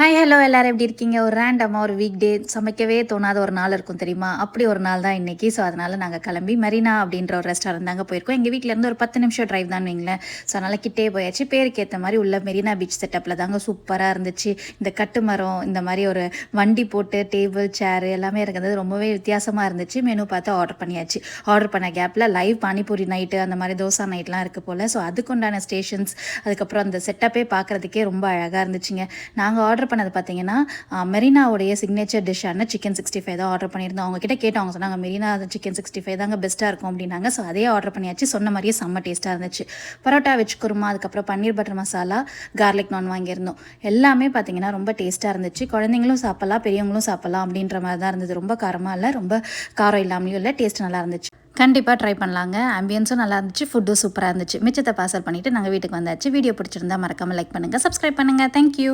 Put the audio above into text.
Hi hello எல்லாரும் எப்படி இருக்கீங்க? ஒரு ரேண்டமாக ஒரு வீக் டே சமைக்கவே தோணாத ஒரு நாள் இருக்கும் தெரியுமா? அப்படி ஒரு நாள் தான் இன்னைக்கு. ஸோ அதனால் நாங்கள் கிளம்பி மெரினா அப்படின்ற ஒரு ரெஸ்டாரண்ட் தாங்க போயிருக்கோம். எங்கள் வீட்டிலேருந்து ஒரு பத்து நிமிஷம் ட்ரைவ் தான் வைங்களேன். ஸோ அதனால் கிட்டே போயாச்சு. பேருக்கு ஏற்ற மாதிரி உள்ள மெரினா பீச் செட்டப்பில் தாங்க சூப்பராக இருந்துச்சு. இந்த கட்டு மரம் இந்த மாதிரி ஒரு வண்டி போட்டு டேபிள் சேர் எல்லாமே இருக்கிறது ரொம்பவே வித்தியாசமாக இருந்துச்சு. மெனு பார்த்து ஆர்டர் பண்ணியாச்சு. ஆர்டர் பண்ண கேப்பில் லைவ் பானிபூரி நைட்டு அந்த மாதிரி தோசை நைட்லாம் இருக்குது போல். ஸோ அதுக்குண்டான ஸ்டேஷன்ஸ் அதுக்கப்புறம் அந்த செட்டப்பே பார்க்குறதுக்கே ரொம்ப அழகாக இருந்துச்சுங்க. நாங்கள் ஆர்டர் பண்ணது பார்த்தீங்கன்னா மெரினாவுடைய சிக்னேச்சர் டிஷ்ஷான சிக்கன் சிக்ஸ்டி ஃபைவ் தான் ஆர்டர் பண்ணியிருந்தோம். அவங்ககிட்ட கேட்டவங்க அவங்க சொன்னாங்க மெரினா சிக்கன் சிக்ஸ்டி ஃபைவ் தாங்க பெஸ்ட்டாக இருக்கும் அப்படின்னாங்க. ஸோ அதே ஆர்டர் பண்ணியாச்சு. சொன்ன மாதிரியே செம்ம டேஸ்ட்டாக இருந்துச்சு. பரோட்டா வெஜ் குருமா அதுக்கப்புறம் பன்னீர் பட்டர் மசாலா கார்லிக் நான் வாங்கியிருந்தோம். எல்லாமே பார்த்தீங்கன்னா ரொம்ப டேஸ்ட்டாக இருந்துச்சு. குழந்தைங்களும் சாப்பிட்லாம் பெரியவங்களும் சாப்பிட்லாம் அப்படின்ற மாதிரி தான் இருந்தது. ரொம்ப காரமாக இல்லை ரொம்ப காரம் இல்லாமலையும் இல்லை டேஸ்ட் நல்லா இருந்துச்சு. கண்டிப்பாக ட்ரை பண்ணலாங்க. ஆம்பியன்ஸும் நல்லா இருந்துச்சு ஃபுட்டும் சூப்பராக இருந்துச்சு. மிச்சத்தை பார்சல் பண்ணிவிட்டு நாங்கள் வீட்டுக்கு வந்தாச்சு. வீடியோ பிடிச்சிருந்தா மறக்காமல் லைக் பண்ணுங்கள் சப்ஸ்கிரைப் பண்ணுங்கள் தேங்க்யூ